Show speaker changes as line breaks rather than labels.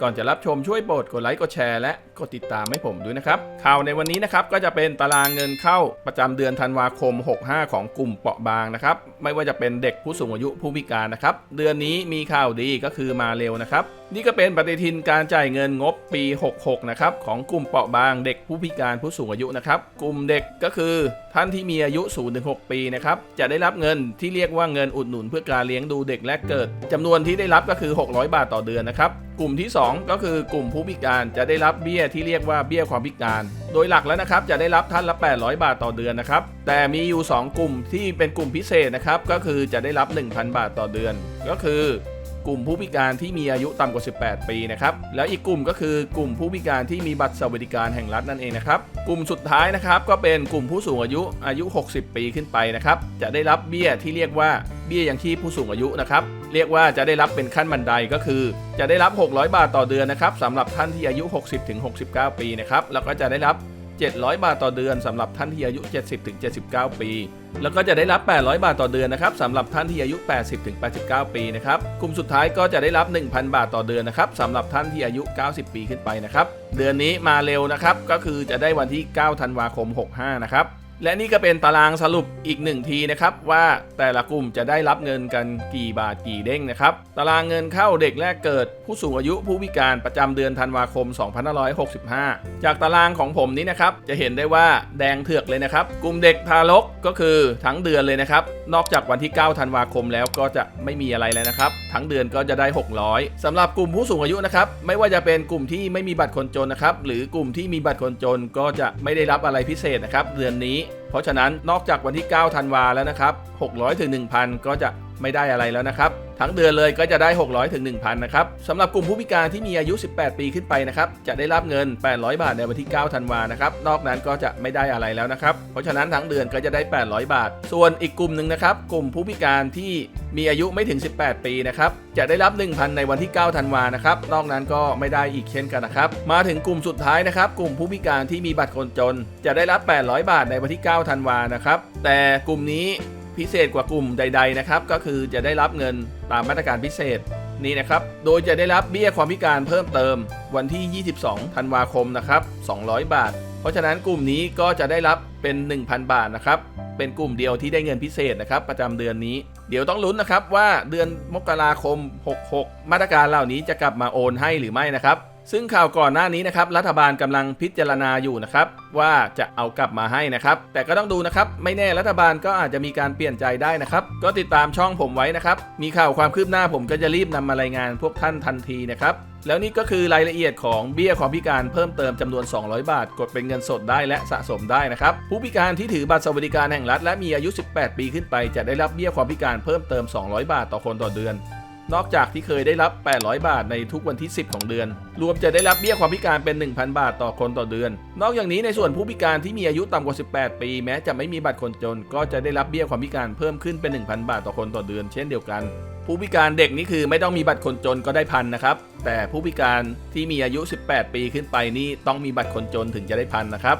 ก่อนจะรับชมช่วยโปรดกดไลค์กดแชร์และกดติดตามให้ผมด้วยนะครับข่าวในวันนี้นะครับก็จะเป็นตารางเงินเข้าประจำเดือนธันวาคม 65 ของกลุ่มเปราะบางนะครับไม่ว่าจะเป็นเด็กผู้สูงอายุผู้พิการนะครับเดือนนี้มีข่าวดีก็คือมาเร็วนะครับนี่ก็เป็นปฏิทินการจ่ายเงินงบปี 66 นะครับของกลุ่มเปราะบางเด็กผู้พิการผู้สูงอายุนะครับกลุ่มเด็กก็คือท่านที่มีอายุ0ถึง6ปีนะครับจะได้รับเงินที่เรียกว่าเงินอุดหนุนเพื่อการเลี้ยงดูเด็กแรกเกิดจำนวนที่ได้รับก็คือ 600 บาทต่อเดือนนะครับ กลุ่มที่ 2 ก็คือกลุ่มผู้พิการจะได้รับเบี้ยที่เรียกว่าเบี้ยความพิการ โดยหลักแล้วนะครับจะได้รับท่านละ 800 บาทต่อเดือนนะครับ แต่มีอยู่ 2 กลุ่มที่เป็นกลุ่มพิเศษนะครับ ก็คือจะได้รับ 1,000 บาทต่อเดือน ก็คือกลุ่มผู้พิการที่มีอายุต่ำกว่า 18 ปีนะครับ แล้วอีกกลุ่มก็คือกลุ่มผู้พิการที่มีบัตรสวัสดิการแห่งรัฐนั่นเองนะครับ กลุ่มสุดท้ายนะครับก็เป็นกลุ่มผู้สูงอายุอายุ 60 ปีขึ้นไปนะครับ จะได้รับเบี้ยที่เรียกว่า เบี้ยยังชีพผู้สูงอายุนะครับ เรียกว่าจะได้รับเป็นขั้นบันไดก็คือ จะได้รับ 600 บาทต่อเดือนนะครับสำหรับท่านที่อายุ 60-69 ปีนะครับแล้วก็จะได้รับ 700 บาทต่อเดือนสำหรับท่านที่อายุ 70-79 ปี แล้วก็จะได้รับ 800 บาทต่อเดือนนะครับสำหรับท่านที่อายุ 80-89 ปีนะครับกลุ่มสุดท้ายก็จะได้รับ 1,000 บาทต่อเดือนนะครับสำหรับท่านที่อายุ 90 ปีขึ้นไปนะครับ เดือนนี้มาเร็วนะครับก็คือจะได้วันที่ 9 ธันวาคม 65 นะครับ และนี่ก็เป็นตารางสรุปอีกหนึ่งทีนะครับ ว่าแต่ละกลุ่มจะได้รับเงินกันกี่บาทกี่เด้งนะครับ ตารางเงินเข้าเด็กแรกเกิด ผู้สูงอายุผู้พิการประจำเดือนธันวาคม 2565 จากตารางของผมนี้นะครับ จะเห็นได้ว่าแดงเถือกเลยนะครับ กลุ่มเด็กทารกก็คือทั้งเดือนเลยนะครับ นอกจากวันที่ 9 ธันวาคมแล้วก็จะไม่มีอะไรแล้วนะครับ ทั้งเดือนก็จะได้ 600สำหรับกลุ่มผู้สูงอายุนะครับไม่ว่าจะเป็นกลุ่มที่ไม่มีบัตรคนจนนะครับหรือกลุ่มที่มีบัตรคนจนก็จะไม่ได้รับอะไรพิเศษนะครับเดือนนี้เพราะฉะนั้นนอกจากวันที่ 9 ธันวาแล้วนะครับ 600ถึง1,000 ก็จะไม่ได้อะไรแล้วนะครับ ทั้งเดือนเลยก็จะได้ 600ถึง1,000นะครับสำหรับกลุ่มผู้พิการที่มีอายุ 18 ปีขึ้นไปนะครับจะได้รับเงิน 800 บาทในวันที่ 9 ธันวานะครับนอกนั้นก็จะไม่ได้อะไรแล้วนะครับเพราะฉะนั้นทั้งเดือนก็จะได้ 800 บาท ส่วนอีกกลุ่มหนึ่งนะครับกลุ่มผู้พิการที่มีอายุไม่ถึง 18 ปีนะครับจะได้รับ 1,000 ในวันที่ 9 ธันวานะครับนอกนั้นก็ไม่ได้อีกเช่นกันนะครับมาถึงกลุ่มสุดท้ายนะครับกลุ่มผู้พิการที่มีบัตรคนจน จะได้รับ 800 บาทในวันที่ 9 ธันวานะครับแต่กลุ่มนี้ พิเศษกว่ากลุ่มใด ๆ นะครับ ก็คือจะได้รับเงินตามมาตรการพิเศษนี่นะครับ โดยจะได้รับเบี้ยความพิการเพิ่มเติมวันที่ 22 ธันวาคมนะครับ 200 บาท เพราะฉะนั้นกลุ่มนี้ก็จะได้รับเป็น 1,000 บาทนะครับ เป็นกลุ่มเดียวที่ได้เงินพิเศษนะครับ ประจำเดือนนี้ เดี๋ยวต้องลุ้นนะครับว่าเดือนมกราคม 66 มาตรการเหล่านี้จะกลับมาโอนให้หรือไม่นะครับ ซึ่งข่าวก่อนหน้านี้นะครับรัฐบาลกำลังพิจารณาอยู่นะครับว่าจะเอากลับมาให้นะครับ แต่ก็ต้องดูนะครับ ไม่แน่รัฐบาลก็อาจจะมีการเปลี่ยนใจได้นะครับ ก็ติดตามช่องผมไว้นะครับ มีข่าวความคืบหน้าผมก็จะรีบนำมารายงานพวกท่านทันทีนะครับแล้วนี่ก็คือรายละเอียดของเบี้ยความพิการเพิ่มเติมจำนวน 200 บาท กดเป็นเงินสดได้และสะสมได้นะครับ ผู้พิการที่ถือบัตรสวัสดิการแห่งรัฐ และมีอายุ 18 ปีขึ้นไป จะได้รับเบี้ยความพิการเพิ่มเติม 200 บาทต่อคนต่อเดือน นอกจากที่เคยได้รับ 800 บาทในทุกวันที่ 10 ของเดือน รวมจะได้รับเบี้ยความพิการเป็น 1,000 บาทต่อคนต่อเดือน นอกจากนี้ในส่วนผู้พิการที่มีอายุต่ำกว่า 18 ปี แม้จะไม่มีบัตรคนจน ก็จะได้รับเบี้ยความพิการเพิ่มขึ้นเป็น 1,000 บาทต่อคนต่อเดือน เช่นเดียวกัน ผู้พิการเด็กนี่คือไม่ต้องมีบัตรคนจนก็ได้พันนะครับ แต่ผู้พิการที่มีอายุ 18 ปีขึ้นไปนี่ต้องมีบัตรคนจนถึงจะได้พันนะครับ